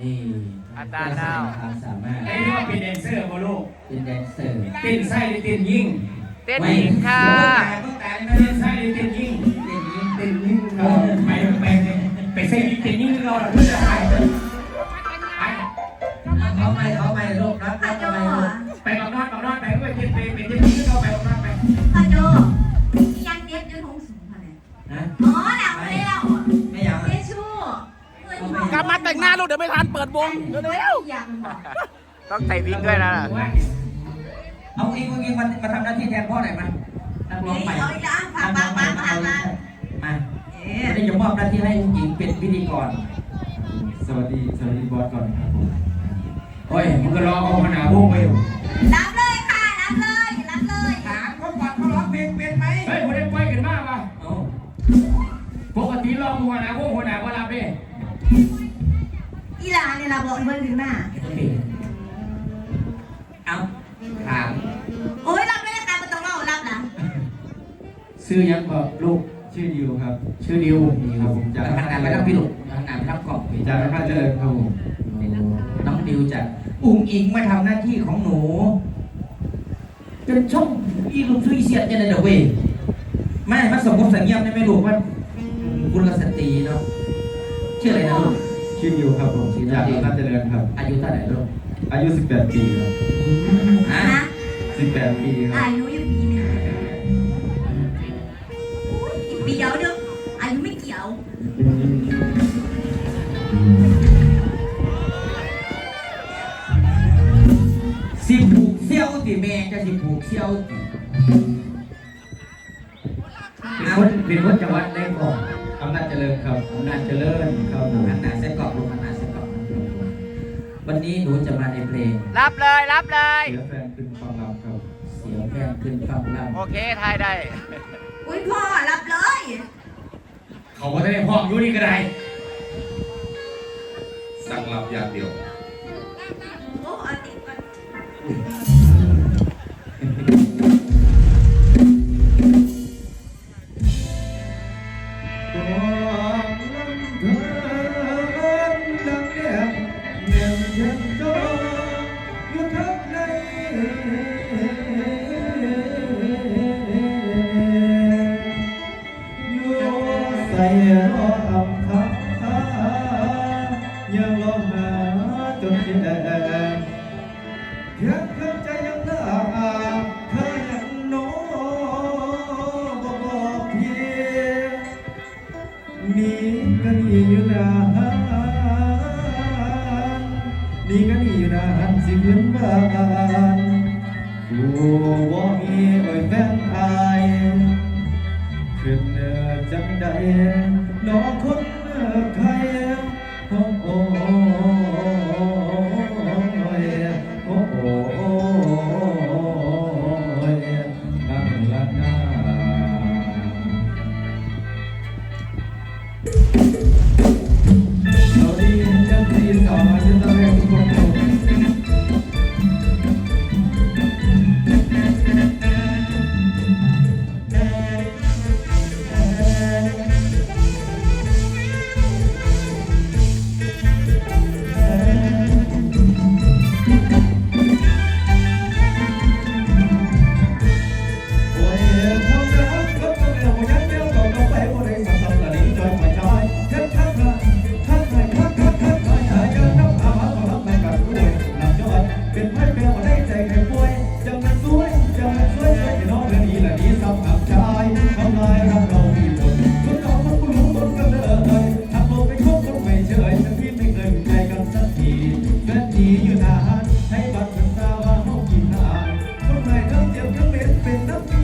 นี่อาจารย์ดาวความสามารถไอ้นี่ว่าเป็นแดนเซอร์บ่ลูกเป็นแดนเซอร์เต้นไส้หรือเต้นยิ่งเต้นหญิงค่ะเต้นไส้หรือเต้น ไม่ทันเปิดวงเร็วอยากบอกต้องใส่วิกด้วยนะ เอาเองเองมามาทำหน้าที่แทนพ่อหน่อยมานักร้องใหม่เอาอีกแล้วฟังฟังฟังฟังฟังมาเอ๊วันนี้จะมอบหน้าที่ให้อุ้งหญิงเป็นพิธีกร สวัสดี สวัสดีบอสก่อนครับผม โอ้ยมึงก็รอเอาขนาดพวกไปอยู่รับ นี่ยเราบอกเบิ้ลขึ้นมาเอาถามโอ้ยรับไม่ได้ค่ะไม่ต้องเล่ารับนะซื้อยังก็ลูกชื่อดิวครับ ชื่อดิวครับผมจะจากทำงานไปทั้งพี่ลูกทำงานไปทั้งกล่องจากพระเจริญครับผมน้องดิวจะอุ้งอิงมาทำหน้าที่ของหนูจนช่องอีลุงช่วยเสียจะได้เดเวยไม่มาสมมติสัญญาได้ไหมลูกว่าคุณกสตรีเนาะชื่ออะไรนะลูก ชื่อดิวครับผมจากพระเจริญครับ อายุเท่าไหร่ลูกอายุ 18 ปีครับฮะนะ18 ปีครับ อายุอยู่ปีหนึ่งอุ๊ยอีกปีเดียวเด้ออายุไม่เกี่ยว สิผูกเซี่ยวติแม่จะสิผูกเซี่ยวติเป็นคนเป็นคนจังหวัดในของอำนาจเจริญครับอำนาจเจริญครับผมอันนาเส้นกรอบลูกอันนาเส้นกรอบ วันนี้หนูจะมาในเพลง รับเลยรับเลย เสียแฟนขึ้นความลับครับ เสียงแพงขึ้นฟังล่ำโอเคทายได้ อุ้ยพ่อรับเลย เขาก็ได้พ่ออยู่นี่ก็ได้ สั่งรับอย่างเดียว ใส่รออำคายังรอหาจนที่แดงเพียงเครื่องใจยังลาเธอยังโนบอกเพียงนี่ก็นี่อยู่นานนี่ก็นี่อยู่นานสิขึ้นบ้านกูบ่มีไว้แฟนอาย ขึ้นเนื้อจังใดน้องคนเลือกใคร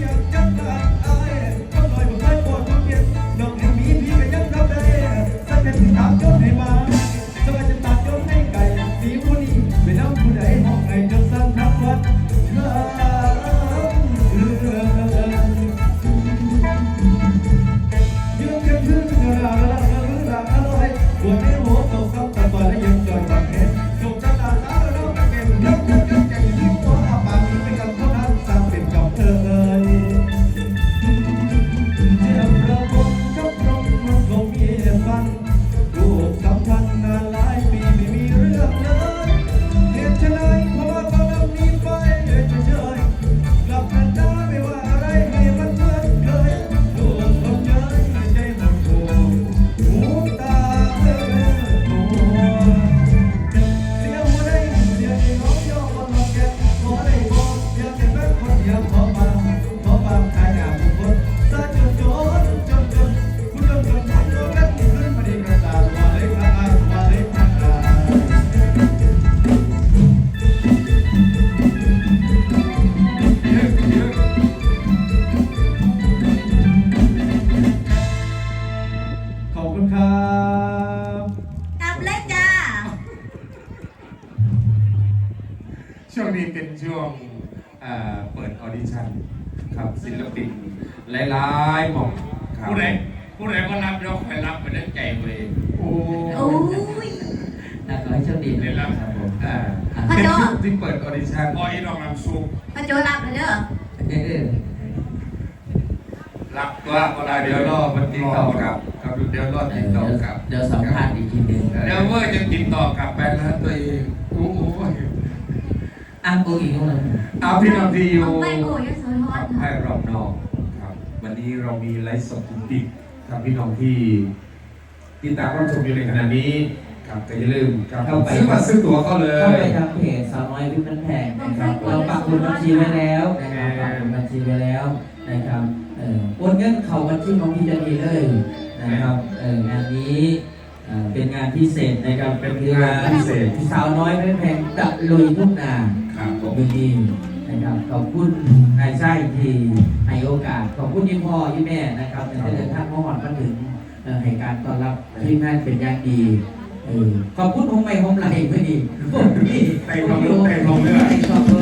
เป็ นี้เป็นช่วงเอ่อเปิดออดิชั่นครับศิลปินหลายๆหม่อมครับผู้ใดผู้ใดก็รับยกไปรับไปได้ใจเลยโอ้โอ้ยนะขอให้โชคดีได้รับครับผมอ่าอะเป็นช่วงที่เปิดออดิชั่นพออีน้องรับซุปพระโจรับเลยเด้อเออรับตัวว่าก็ก็ได้ได้เดี๋เดี๋ยยววรรออมัมันนติติดดต่ต่ออกักับบครับเดี๋ยวรอเอติดอต่อเดี๋ยวกับเดี๋ยวสัมภาษณ์อีกทีหนึ่งเดี๋ยวเมื่อจะติดต่อกับไปแล้วตัวเองโอ้โห อ้างกูอีกแล้วนะเอาพี่น้องที่อยู่เอาไปโอ้ยโสธรให้รอบนอกครับ วันนี้เรามีไลฟ์สดจริงๆครับพี่น้องที่ติดตามรับชมอยู่ในขณะนี้ครับก็อย่าลืมครับซื้อบัตรซื้อตั๋วเข้าเลเข้ายไปทางเพจสาวน้อยวิทย์มันแพงนะครับ เราปักหมุดบัญชีไว้แล้วนะครับปักหมุดบัญชีไว้แล้วนะครับเอ่อโอนเงินเข้าบัญชีของพี่เจนีเลยนะครับเอ่องานนี้เอ่อเป็นงานพิเศษนะครับ เป็นงานพิเศษ สาวน้อยไม่แพงตะลุยทุ่งนาครับผมมือดีนะครับ ขอบคุณนายไส้ที่ให้โอกาส ขอบคุณยี่พ่อยี่แม่นะครับในเดินทางมาหอดมาถึงเอ่อให้การต้อนรับที่แม่เป็นอย่างดีเออขอบคุณผมไม่ผมไหลไม่ดีพวกนี้ไต่ทองเลือดไต่ทองเลือดไต่ทองเลือดมา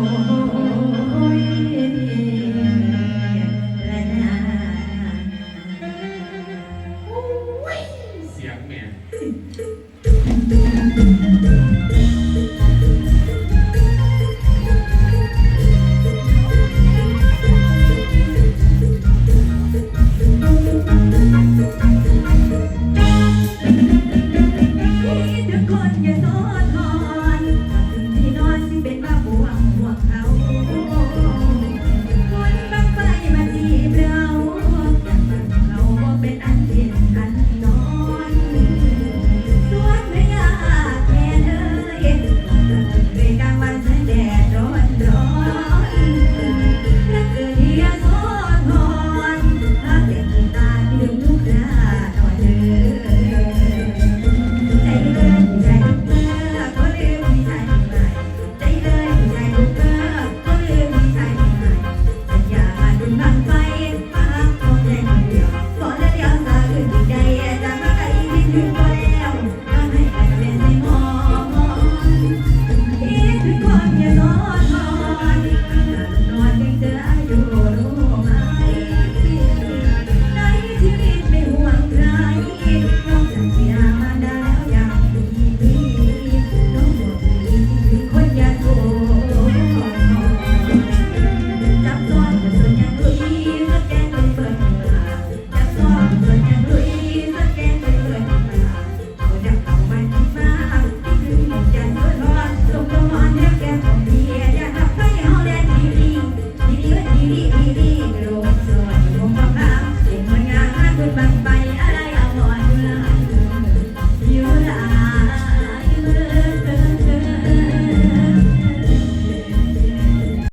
กโอ้